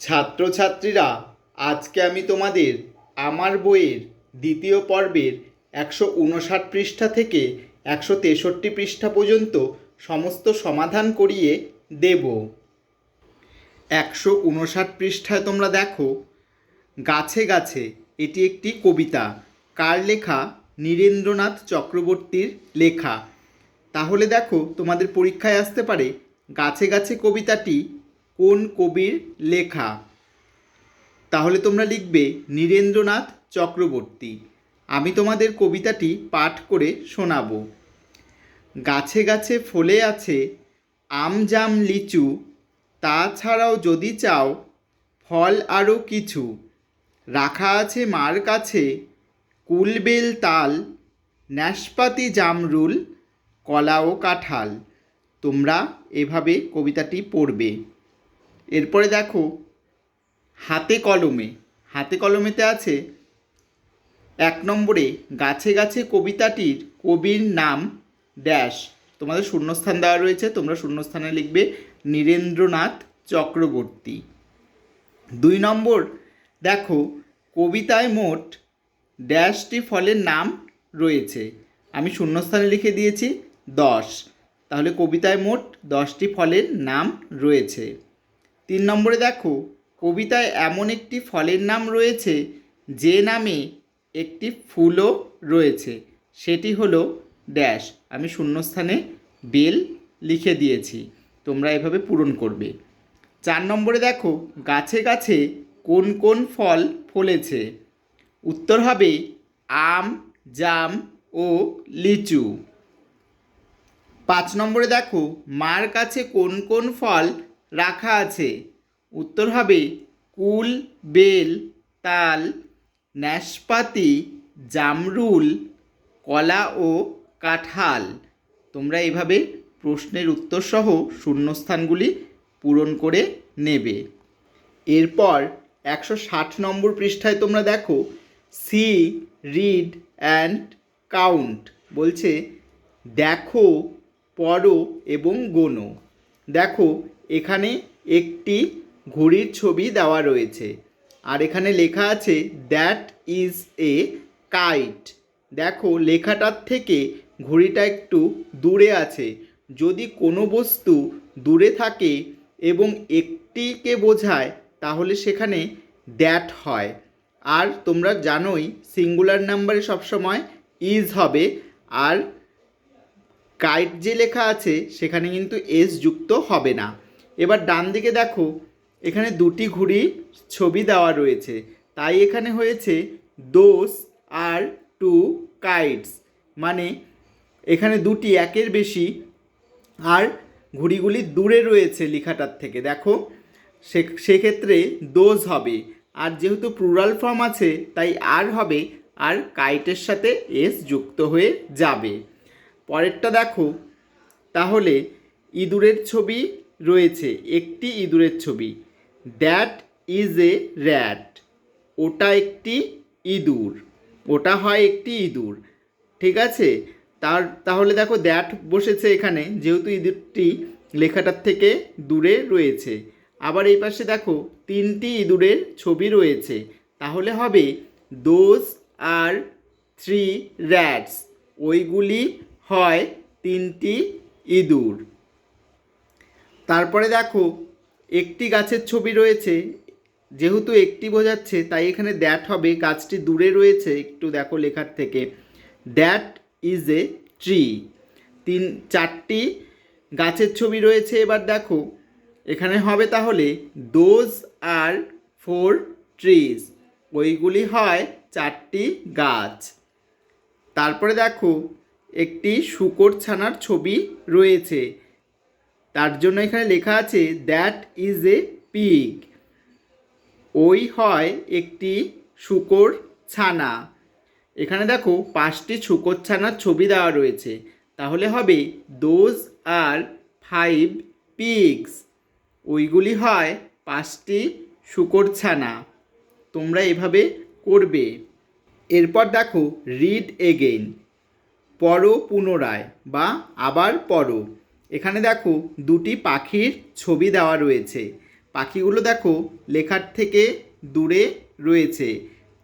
ছাত্রছাত্রীরা, আজকে আমি তোমাদের আমার বইয়ের দ্বিতীয় পর্বের একশো উনষাট পৃষ্ঠা থেকে একশো তেষট্টি পৃষ্ঠা পর্যন্ত সমস্ত সমাধান করিয়ে দেব। একশো উনষাট পৃষ্ঠায় তোমরা দেখো, গাছে গাছে এটি একটি কবিতা। কার লেখা? নীরেন্দ্রনাথ চক্রবর্তীর লেখা। তাহলে দেখো, তোমাদের পরীক্ষায় আসতে পারে, গাছে গাছে কবিতাটি কোন কবির লেখা? তাহলে তোমরা লিখবে নীরেন্দ্রনাথ চক্রবর্তী। আমি তোমাদের কবিতাটি পাঠ করে শোনাবো। গাছে গাছে ফলে আছে, আম জাম লিচু তাছাড়াও যদি চাও, ফল আরও কিছু। রাখা আছে মার কাছে কুলবেল তাল নাশপাতি জামরুল, কলা ও কাঁঠাল। তোমরা এভাবে কবিতাটি পড়বে। এরপরে দেখো, হাতে কলমে, হাতে কলমেতে আছে এক নম্বরে গাছে গাছে কবিতাটির কবির নাম ড্যাশ। তোমাদের শূন্যস্থান দেওয়া রয়েছে, তোমরা শূন্যস্থানে লিখবে নীরেন্দ্রনাথ চক্রবর্তী। দুই নম্বর, দেখো, কবিতায় মোট ড্যাশটি ফলের নাম রয়েছে। আমি শূন্যস্থানে লিখে দিয়েছি দশ। তাহলে কবিতায় মোট দশটি ফলের নাম রয়েছে। তিন নম্বরে দেখো, কবিতায় এমন একটি ফলের নাম রয়েছে, যে নামে একটি ফুলও রয়েছে। সেটি হলো ড্যাশ। আমি শূন্যস্থানে বেল লিখে দিয়েছি। তোমরা এভাবে পূরণ করবে। চার নম্বরে দেখো, গাছে গাছে কোন কোন ফল ফলেছে? উত্তর হবে, আম, জাম ও লিচু। পাঁচ নম্বরে দেখো, মার কাছে কোন কোন ফল রাখা আছে। উত্তর হবে কুল, বেল, তাল নাশপাতি জামরুল, কলা ও কাঁঠাল। তোমরা এভাবে প্রশ্নের উত্তর সহ শূন্যস্থানগুলি পূরণ করে নেবে। এরপর একশো ষাট নম্বর পৃষ্ঠায় তোমরা দেখো, সি, রিড অ্যান্ড কাউন্ট। বলছে, দেখো, পড়ো এবং গোনো। দেখো এখানে একটি ঘড়ির ছবি দেওয়া রয়েছে। আর এখানে লেখা আছে দ্যাট ইজ এ কাইট দেখো, লেখাটার থেকে ঘড়িটা একটু দূরে আছে। যদি কোনো বস্তু দূরে থাকে এবং একটিকে বোঝায়, তাহলে সেখানে দ্যাট হয়। আর তোমরা জানোই সিঙ্গুলার নাম্বারে সবসময় ইজ হবে। আর কাইট যে লেখা আছে, সেখানে কিন্তু এস যুক্ত হবে না। এবার ডান দিকে দেখো, এখানে দুটি ঘুড়ি ছবি দেওয়া রয়েছে। তাই এখানে হয়েছে দোস আর টু কাইটস। মানে এখানে দুটি একের বেশি আর ঘুড়িগুলি দূরে রয়েছে লেখাটার থেকে। দেখো, সে, সেক্ষেত্রে দোজ হবে। আর যেহেতু প্লুরাল ফর্ম আছে, তাই আর হবে, আর কাইটের সাথে এস যুক্ত হয়ে যাবে। পরেরটা দেখো, তাহলে ইঁদুরের ছবি রয়েছে একটি ইঁদুরের ছবি। দ্যাট ইজ এ র্যাট ওটা একটি ইঁদুর। ওটা হয় একটি ইঁদুর। ঠিক আছে? তার, তাহলে দেখো দ্যাট বসেছে এখানে, যেহেতু ইঁদুরটি লেখাটার থেকে দূরে রয়েছে। আবার এই পাশে দেখো তিনটি ইঁদুরের ছবি রয়েছে। তাহলে হবে দোজ আর থ্রি র্যাটস ওইগুলি হয় তিনটি ইঁদুর। তারপরে দেখো, একটি গাছের ছবি রয়েছে, যেহেতু একটি বোঝাচ্ছে, তাই এখানে দ্যাট হবে, গাছটি দূরে রয়েছে, একটু দেখো লেখার থেকে। দ্যাট ইজ এ ট্রি তিন, চারটি গাছের ছবি রয়েছে এবার দেখো, এখানে হবে তাহলে দোজ আর ফোর ট্রিজ ওইগুলি হয় চারটি গাছ। তারপরে দেখো, একটি শুকর ছানার ছবি রয়েছে। তার জন্য এখানে লেখা আছে দ্যাট ইজ এ পিগ ওই হয় একটি শুকর ছানা। এখানে দেখো, পাঁচটি শুকর ছানার ছবি দেওয়া রয়েছে। তাহলে হবে দোজ আর ফাইভ পিগস ওইগুলি হয় পাঁচটি শুকর ছানা। তোমরা এভাবে করবে। এরপর দেখো রিড এগেইন পড়ো পুনরায় বা আবার পড়ো। এখানে দেখো দুটি পাখির ছবি দেওয়া রয়েছে। পাখিগুলো দেখো লেখার থেকে দূরে রয়েছে।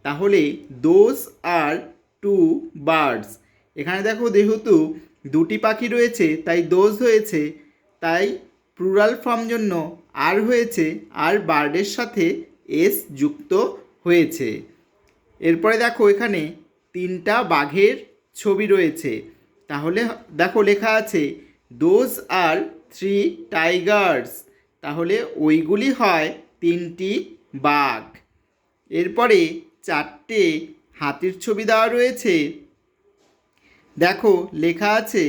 তাহলে দোজ আর টু বার্ডস এখানে দেখো যেহেতু দুটি পাখি রয়েছে, তাই দোজ হয়েছে। তাই প্লুরাল ফর্ম জন্য আর হয়েছে, আর বার্ডের সাথে এস যুক্ত হয়েছে। এরপরে দেখো এখানে তিনটা বাঘের ছবি রয়েছে। তাহলে দেখো লেখা আছে দোজ আর থ্রি টাইগার্স তাহলে ওইগুলি হয় তিনটি বাঘ। এরপরে চারটে হাতির ছবি দেওয়া রয়েছে। দেখো, লেখা আছে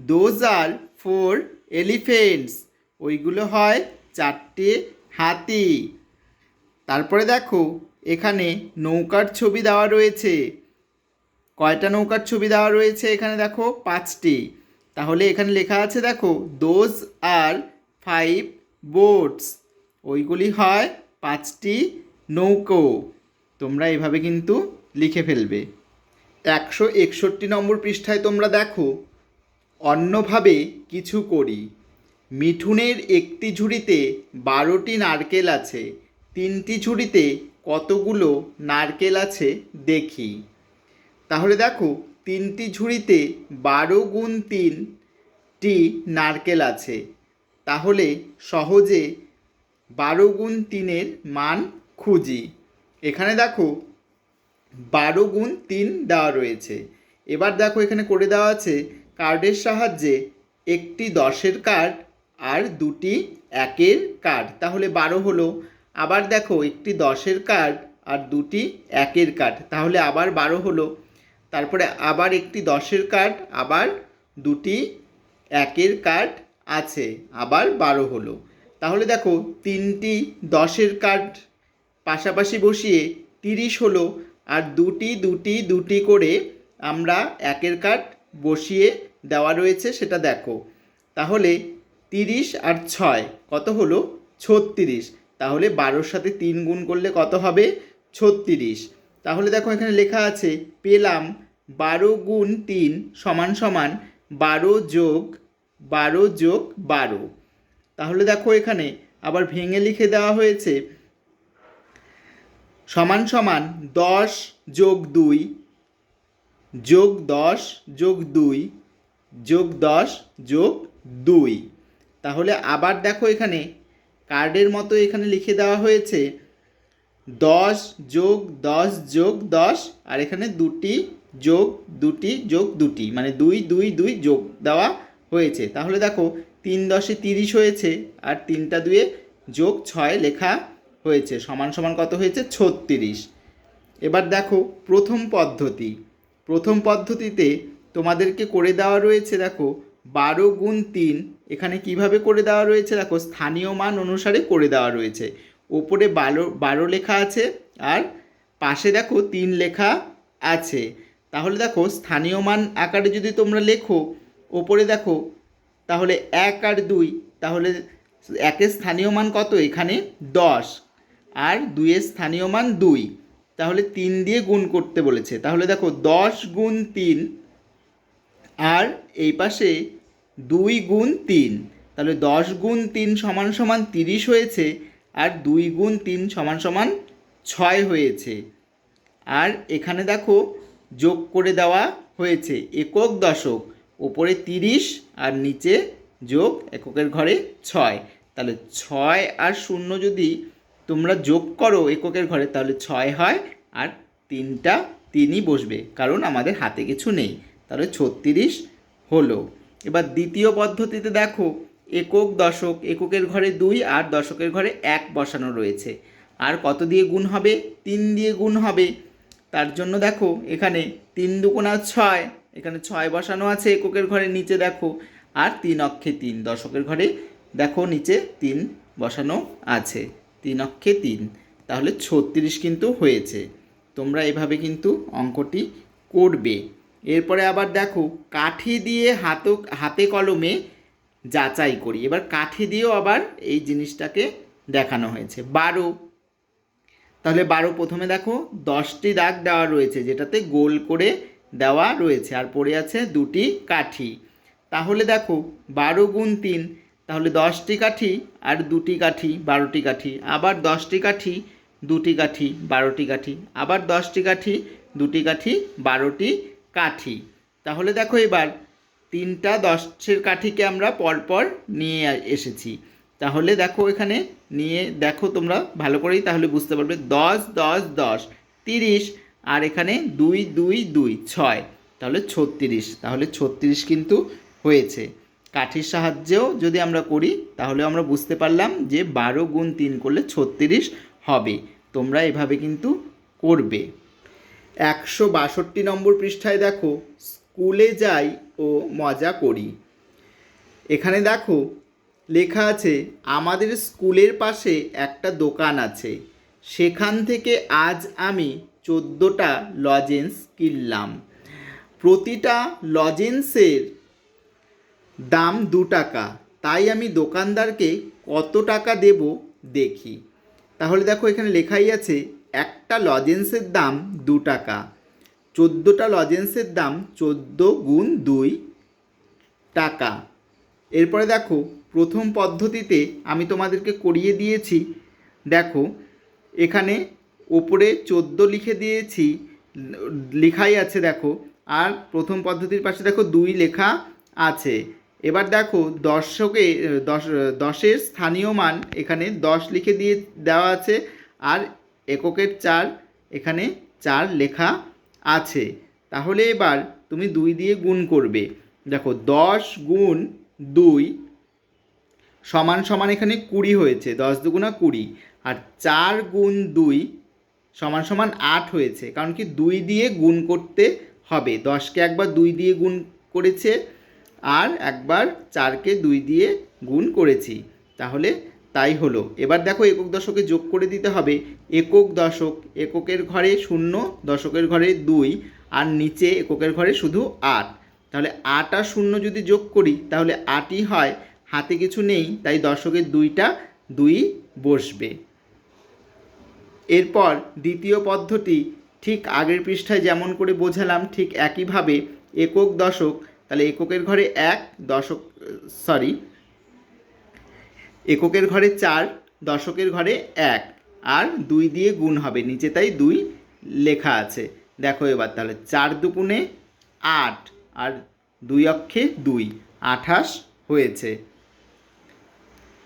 দোজ আর ফোর এলিফেন্টস ওইগুলো হয় চারটে হাতি। তারপরে দেখো, এখানে নৌকার ছবি দেওয়া রয়েছে। কয়টা নৌকার ছবি দেওয়া রয়েছে এখানে দেখো, পাঁচটি। তাহলে এখানে লেখা আছে, দেখো দোজ আর ফাইভ বোটস ওইগুলি হয় পাঁচটি নৌকো। তোমরা এভাবে কিন্তু লিখে ফেলবে। একশো একষট্টি নম্বর পৃষ্ঠায় তোমরা দেখো, অন্যভাবে কিছু করি। মিঠুনের একটি ঝুড়িতে বারোটি নারকেল আছে। তিনটি ঝুড়িতে কতগুলো নারকেল আছে দেখি। তাহলে দেখো তিনটি ঝুড়িতে বারো গুণ তিনটি নারকেল আছে। তাহলে সহজে বারো গুণ তিনের মান খুঁজি। এখানে দেখো, বারো গুণ তিন দেওয়া রয়েছে। এবার দেখো এখানে করে দেওয়া আছে, কার্ডের সাহায্যে একটি দশের কার্ড আর দুটি একের কার্ড। তাহলে বারো হলো। আবার দেখো, একটি দশের কার্ড আর দুটি একের কার্ড। তাহলে আবার বারো হলো। তারপরে আবার একটি দশের কার্ড, আবার দুটি একের কার্ড আছে, আবার বারো হলো। তাহলে দেখো, তিনটি দশের কার্ড পাশাপাশি বসিয়ে তিরিশ হলো, আর দুটি দুটি দুটি করে আমরা একের কার্ড বসিয়ে দেওয়া রয়েছে, সেটা দেখো। তাহলে তিরিশ আর ছয়, কত হলো? ছত্রিশ। তাহলে বারোর সাথে তিন গুণ করলে কত হবে? ছত্রিশ। তাহলে দেখো এখানে লেখা আছে, পেলাম বারো গুণ তিন সমান সমান বারো যোগ বারো যোগ বারো। তাহলে দেখো এখানে আবার ভেঙে লিখে দেওয়া হয়েছে, সমান সমান দশ যোগ দুই যোগ দশ যোগ দুই যোগ দশ যোগ দুই। তাহলে আবার দেখো এখানে কার্ডের মতো এখানে লিখে দেওয়া হয়েছে দশ যোগ দশ যোগ দশ, আর এখানে দুটি যোগ দুটি যোগ দুটি মানে দুই দুই দুই যোগ দেওয়া হয়েছে। তাহলে দেখো, তিন দশে তিরিশ হয়েছে, আর তিনটা দুয়ে যোগ ছয় লেখা হয়েছে। সমান সমান কত হয়েছে? ছত্রিশ। এবার দেখো, প্রথম পদ্ধতি। প্রথম পদ্ধতিতে তোমাদেরকে করে দেওয়া রয়েছে, দেখো, বারো গুণ তিন। এখানে কীভাবে করে দেওয়া রয়েছে? দেখো, স্থানীয় মান অনুসারে করে দেওয়া রয়েছে। ওপরে বারো বারো লেখা আছে আর পাশে দেখো তিন লেখা আছে। তাহলে দেখো স্থানীয় মান আকারে যদি তোমরা লেখো, ওপরে দেখো তাহলে এক আর দুই, তাহলে একের স্থানীয় মান কত? এখানে দশ। আর দুইয়ের স্থানীয় মান দুই। তাহলে তিন দিয়ে গুণ করতে বলেছে। তাহলে দেখো দশ গুণ তিন, আর এই পাশে দুই গুণ তিন। তাহলে দশ গুণ তিন সমান সমান তিরিশ হয়েছে। আর দুই গুণ তিন সমান সমান ছয় হয়েছে। আর এখানে দেখো যোগ করে দেওয়া হয়েছে, একক দশক। ওপরে তিরিশ আর নিচে যোগ, এককের ঘরে ছয়। তাহলে ছয় আর শূন্য যদি তোমরা যোগ করো এককের ঘরে, তাহলে ছয় হয় আর তিনটা তিনই বসবে, কারণ আমাদের হাতে কিছু নেই। তাহলে ছত্রিশ হলো। এবার দ্বিতীয় পদ্ধতিতে দেখো একক দশক, এককের ঘরে দুই আর দশকের ঘরে এক বসানো রয়েছে। আর কত দিয়ে গুণ হবে? তিন দিয়ে গুণ হবে। তার জন্য দেখো, এখানে তিন দুগুণা ছয়, এখানে ছয় বসানো আছে এককের ঘরে, নিচে দেখো, আর তিন অক্ষে তিন, দশকের ঘরে দেখো, নিচে তিন বসানো আছে, তিন অক্ষে তিন। তাহলে ছত্রিশ কিন্তু হয়েছে। তোমরা এভাবে কিন্তু অঙ্কটি করবে। এরপরে আবার দেখো, কাঠি দিয়ে হাত হাতে কলমে যাচাই করি। এবার কাঠি দিয়েও আবার এই জিনিসটাকে দেখানো হয়েছে। বারো। তাহলে বারো প্রথমে দেখো, দশটি দাগ দেওয়া রয়েছে, যেটাতে গোল করে দেওয়া রয়েছে, আর পড়ে আছে দুটি কাঠি। তাহলে দেখো, বারো গুণ তিন, তাহলে দশটি কাঠি আর দুটি কাঠি, বারোটি কাঠি। আবার দশটি কাঠি, দুটি কাঠি, বারোটি কাঠি। আবার দশটি কাঠি, দুটি কাঠি, বারোটি কাঠি। তাহলে দেখো এবার তিনটা দশের কাঠিকে আমরা পরপর নিয়ে এসেছি। তাহলে দেখো এখানে নিয়ে দেখো তোমরা ভালো করেই তাহলে বুঝতে পারবে। দশ দশ দশ, তিরিশ আর এখানে দুই দুই দুই, ছয়, তাহলে ছত্রিশ। তাহলে ছত্রিশ কিন্তু হয়েছে। কাঠির সাহায্যেও যদি আমরা করি, তাহলে আমরা বুঝতে পারলাম যে বারো গুণ তিন করলে ছত্রিশ হবে। তোমরা এভাবে কিন্তু করবে। একশো বাষট্টি নম্বর পৃষ্ঠায় দেখো স্কুলে যাই ও মজা করি। এখানে দেখো, লেখা আছে, আমাদের স্কুলের পাশে একটা দোকান আছে। সেখান থেকে আজ আমি চোদ্দোটা লজেন্স কিনলাম। প্রতিটা লজেন্সের দাম দু টাকা। তাই আমি দোকানদারকে কত টাকা দেব দেখি। তাহলে দেখো, এখানে লেখাই আছে, একটা লজেন্সের দাম দু টাকা। চোদ্দোটা লজেন্সের দাম চোদ্দ গুণ দুই টাকা। এরপরে দেখো, প্রথম পদ্ধতিতে আমি তোমাদেরকে করিয়ে দিয়েছি, দেখো, এখানে ওপরে চোদ্দ লিখে দিয়েছি, লেখাই আছে দেখো, আর প্রথম পদ্ধতির পাশে দেখো দুই লেখা আছে। এবার দেখো দশকে দশ, দশের স্থানীয় মান এখানে দশ লিখে দিয়ে দেওয়া আছে, আর এককের চার এখানে চার লেখা আছে। তাহলে এবার তুমি দুই দিয়ে গুণ করবে। দেখো, দশ গুণ দুই সমান সমান এখানে কুড়ি হয়েছে, দশ দুগুণা কুড়ি। আর চার গুণ দুই সমান সমান আট হয়েছে, কারণ কি দুই দিয়ে গুণ করতে হবে। দশকে একবার দুই দিয়ে গুণ করেছে, আর একবার চারকে দুই দিয়ে গুণ করেছি। তাহলে তাই হলো। এবার দেখো একক দশকে যোগ করে দিতে হবে। একক দশক, এককের ঘরে শূন্য, দশকের ঘরে দুই, আর নিচে এককের ঘরে শুধু আট। তাহলে আট আর শূন্য যদি যোগ করি, তাহলে আটই হয়। হাতে কিছু নেই, তাই দশকের দুইটা, দুই বসবে। এরপর দ্বিতীয় পদ্ধতি, ঠিক আগের পৃষ্ঠায় যেমন করে বোঝালাম, ঠিক একইভাবে একক দশক, তাহলে এককের ঘরে এক, দশক সরি এককের ঘরে চার, দশকের ঘরে এক, আর দুই দিয়ে গুণ হবে। নিচে তাই দুই লেখা আছে। দেখো এবার তাহলে, চার দুগুণে আট, আর দুই অক্ষে দুই, আঠাশ হয়েছে।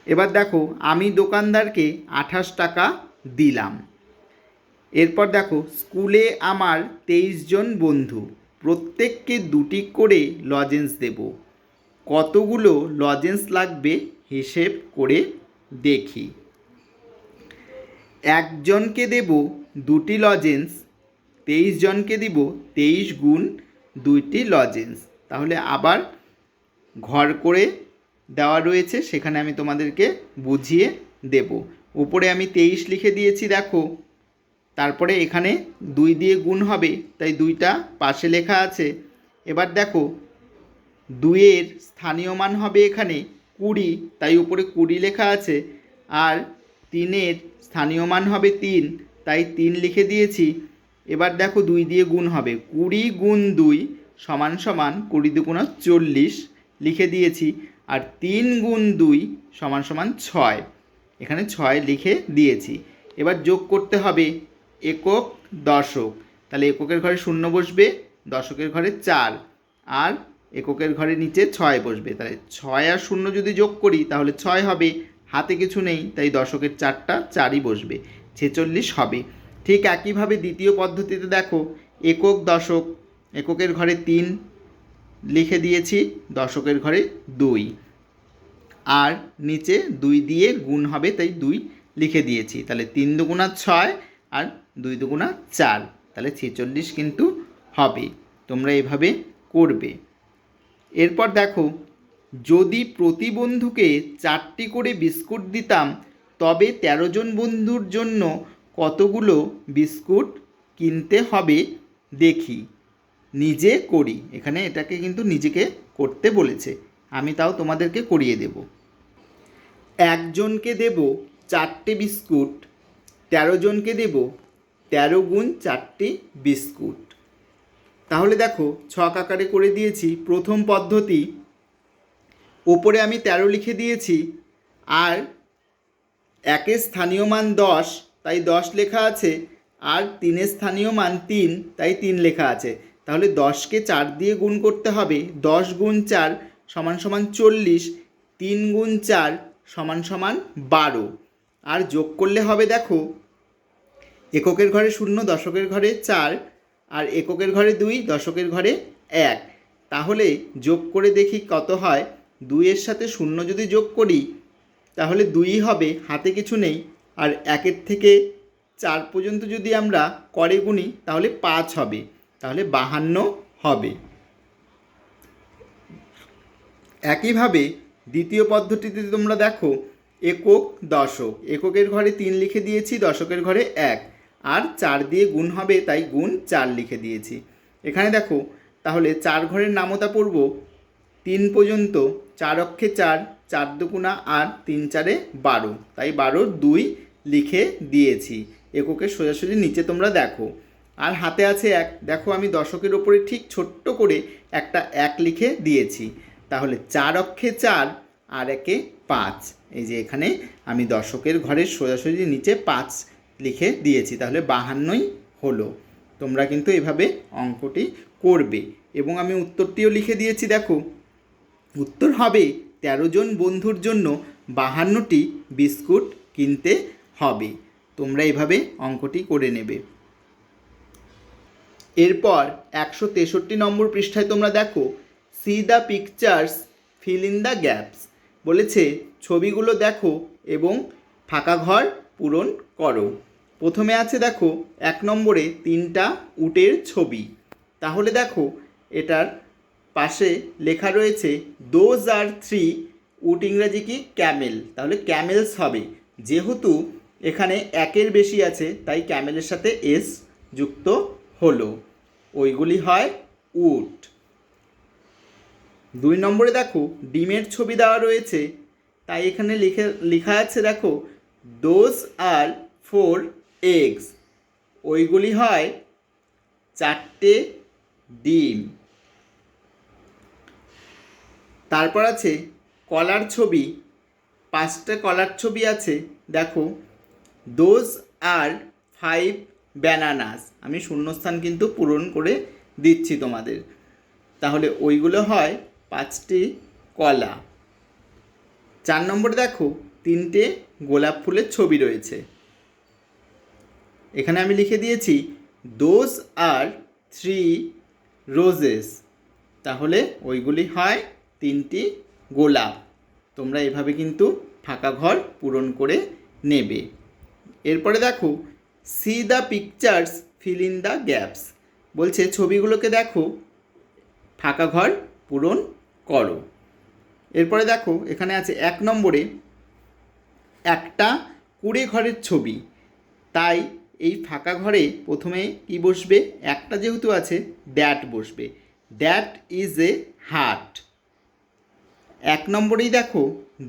এবার দেখো, আমি দোকানদারকে আঠাশ টাকা দিলাম। এরপর দেখো, স্কুলে আমার তেইশ জন বন্ধু, প্রত্যেককে দুটি করে লজেন্স দেব। কতগুলো লজেন্স লাগবে? হিসেব করে দেখি। একজনকে দেব দুটি লজেন্স তেইশ জনকে দিব তেইশ গুণ দুইটি লজেন্স তাহলে আবার ঘর করে দেওয়া রয়েছে, সেখানে আমি তোমাদেরকে বুঝিয়ে দেব। উপরে আমি তেইশ লিখে দিয়েছি, দেখো। তারপরে এখানে দুই দিয়ে গুণ হবে, তাই দুইটা পাশে লেখা আছে। এবার দেখো, দুইয়ের স্থানীয় মান হবে এখানে কুড়ি, তাই উপরে কুড়ি লেখা আছে। আর তিনের স্থানীয় মান হবে তিন, তাই তিন লিখে দিয়েছি। এবার দেখো দুই দিয়ে গুণ হবে। কুড়ি গুণ দুই সমান সমান কুড়ি দুগুণা চল্লিশ লিখে দিয়েছি। আর তিন গুণ দুই সমান সমান ছয়, এখানে ছয় লিখে দিয়েছি। এবার যোগ করতে হবে একক দশক তাহলে এককের ঘরে শূন্য বসবে দশকের ঘরে চার। আর এককের ঘরে নিচে ছয় বসবে। তাহলে ছয় আর শূন্য যদি যোগ করি, তাহলে ছয় হবে। হাতে কিছু নেই, তাই দশকের চারটা চারই বসবে। ছেচল্লিশ হবে। ঠিক একইভাবে দ্বিতীয় পদ্ধতিতে দেখো, একক দশক, এককের ঘরে তিন লিখে দিয়েছি, দশকের ঘরে দুই। আর নিচে দুই দিয়ে গুণ হবে, তাই দুই লিখে দিয়েছি। তাহলে তিন দুগুণা ছয় আর দুই দুগুণা চার। তাহলে ছেচল্লিশ কিন্তু হবে। তোমরা এভাবে করবে। এরপর দেখো, যদি প্রতি বন্ধুকে চারটি করে বিস্কুট দিতাম, তবে তেরো জন বন্ধুর জন্য কতগুলো বিস্কুট কিনতে হবে দেখি। নিজে করি। এখানে এটাকে কিন্তু নিজেকে করতে বলেছে। আমি তাও তোমাদেরকে করিয়ে দেব। একজনকে দেব চারটে বিস্কুট, তেরো জনকে দেব তেরো গুণ চারটি বিস্কুট। তাহলে দেখো ছক আকারে করে দিয়েছি প্রথম পদ্ধতি। ওপরে আমি তেরো লিখে দিয়েছি আর একের স্থানীয় মান দশ, তাই দশ লেখা আছে। আর তিনের স্থানীয় মান তিন, তাই তিন লেখা আছে। তাহলে দশকে চার দিয়ে গুণ করতে হবে। দশ গুণ চার সমান সমান চল্লিশ, তিন গুণ চার সমান সমান বারো। আর যোগ করলে হবে দেখো, এককের ঘরে শূন্য, দশকের ঘরে চার আর এককের ঘরে দুই, দশকের ঘরে এক। তাহলে যোগ করে দেখি কত হয়? দুইয়ের সাথে শূন্য যদি যোগ করি, তাহলে দুই হবে, হাতে কিছু নেই। আর একের থেকে চার পর্যন্ত যদি আমরা করে গুনি, তাহলে পাঁচ হবে। তাহলে বাহান্ন হবে। একইভাবে দ্বিতীয় পদ্ধতিতে তোমরা দেখো, একক, দশক। এককের ঘরে তিন লিখে দিয়েছি, দশকের ঘরে এক। আর চার দিয়ে গুণ হবে, তাই গুণ চার লিখে দিয়েছি। এখানে দেখো, তাহলে চার ঘরের নামতা পড়ব। তিন পর্যন্ত চার অক্ষে চার চার দুগুণা আর তিন চারে বারো। তাই বারোর দুই লিখে দিয়েছি। এককের সোজাসুজি নিচে তোমরা দেখো। আর হাতে আছে এক। দেখো, আমি দশকের ওপরে ঠিক ছোট্ট করে একটা এক লিখে দিয়েছি। তাহলে চার অক্ষে চার, আর একে পাঁচ। এই যে এখানে আমি দশকের ঘরের সোজাসুজি নিচে পাঁচ লিখে দিয়েছি, তাহলে বাহান্নই হলো। তোমরা কিন্তু এভাবে অঙ্কটি করবে। এবং আমি উত্তরটিও লিখে দিয়েছি, দেখো। উত্তর হবে, তেরো জন বন্ধুর জন্য বাহান্নটি বিস্কুট কিনতে হবে। তোমরা এভাবে অঙ্কটি করে নেবে। এরপর একশো তেষট্টি নম্বর পৃষ্ঠায় তোমরা দেখো see the pictures fill in the gaps বলেছে, ছবিগুলো দেখো এবং ফাঁকা ঘর পূরণ করো। প্রথমে আছে দেখো, এক নম্বরে তিনটা উটের ছবি। তাহলে দেখো, এটার পাশে লেখা রয়েছে দোজ আর থ্রি উট ইংরাজি কি? ক্যামেল তাহলে ক্যামেলস হবে। যেহেতু এখানে একের বেশি আছে, তাই ক্যামেলের সাথে এস যুক্ত হলো। ওইগুলি হয় উট। দুই নম্বরে দেখো, ডিমের ছবি দেওয়া রয়েছে। তাই এখানে লিখে, লেখা আছে দেখো দোজ আর ফোর এগস। ওইগুলি হয় চারটে ডিম। তারপর আছে কলার ছবি। পাঁচটা কলার ছবি আছে, দেখো। দোজ আর ফাইভ ব্যানানাস আমি শূন্যস্থান কিন্তু পূরণ করে দিচ্ছি তোমাদের। তাহলে ওইগুলো হয় পাঁচটি কলা। চার নম্বরে দেখো, তিনটে গোলাপ ফুলের ছবি রয়েছে। এখানে আমি লিখে দিয়েছি দোজ আর থ্রি রোজেস তাহলে ওইগুলি হয় তিনটি গোলাপ। তোমরা এভাবে কিন্তু ফাঁকা ঘর পূরণ করে নেবে। এরপরে দেখো see the pictures fill in the gaps বলছে, ছবিগুলোকে দেখো, ফাঁকা ঘর পূরণ করো। এরপরে দেখো, এখানে আছে এক নম্বরে, একটা কুড়ে ঘরের ছবি। তাই এই ফাঁকা ঘরে প্রথমে কি বসবে? একটা যেহেতু আছে দ্যাট বসবে। দ্যাট ইজ এ হার্ট এক নম্বরেই দেখো,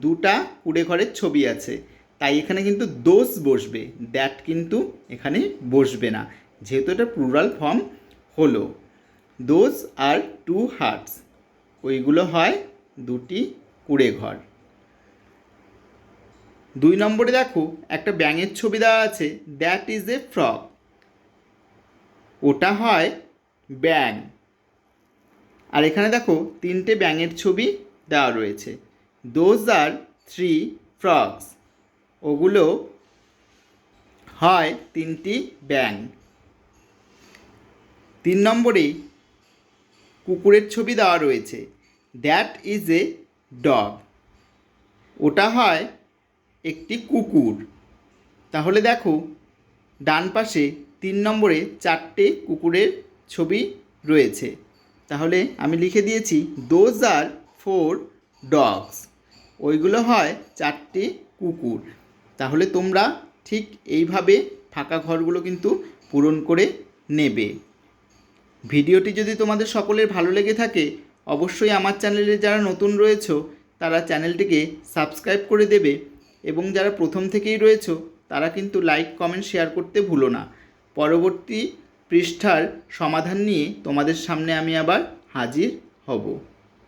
দুটা কুড়ে ঘরের ছবি আছে। তাই এখানে কিন্তু দোষ বসবে। দ্যাট কিন্তু এখানে বসবে না। যেহেতু এটা প্লুরাল ফর্ম হলো। দোজ আর টু হার্টস ওইগুলো হয় দুটি কুড়ে ঘর। দুই নম্বরে দেখো, একটা ব্যাঙের ছবি দেওয়া আছে দ্যাট ইজ এ ফ্রক ওটা হয় ব্যাং আর এখানে দেখো, তিনটে ব্যাঙের ছবি দেওয়া রয়েছে। দোজ আর থ্রি ফ্রগস ওগুলো হয় তিনটি ব্যাং তিন নম্বরেই কুকুরের ছবি দেওয়া রয়েছে। দ্যাট ইজ এ ডগ ওটা হয় একটি কুকুর। তাহলে দেখো, ডান পাশে তিন নম্বরে চারটে কুকুরের ছবি রয়েছে। তাহলে আমি লিখে দিয়েছি দোজ আর ফোর ডগস ওইগুলো হয় চারটি কুকুর। তাহলে তোমরা ঠিক এইভাবে ফাঁকা ঘরগুলো কিন্তু পূরণ করে নেবে। ভিডিওটি যদি তোমাদের সকলের ভালো লেগে থাকে, অবশ্যই আমার চ্যানেলে যারা নতুন রয়েছো, তারা চ্যানেলটিকে সাবস্ক্রাইব করে দেবে। এবং যারা প্রথম থেকেই রয়েছে, তারা কিন্তু লাইক কমেন্ট শেয়ার করতে ভুলো না। পরবর্তী পৃষ্ঠার সমাধান নিয়ে তোমাদের সামনে আমি আবার হাজির হব।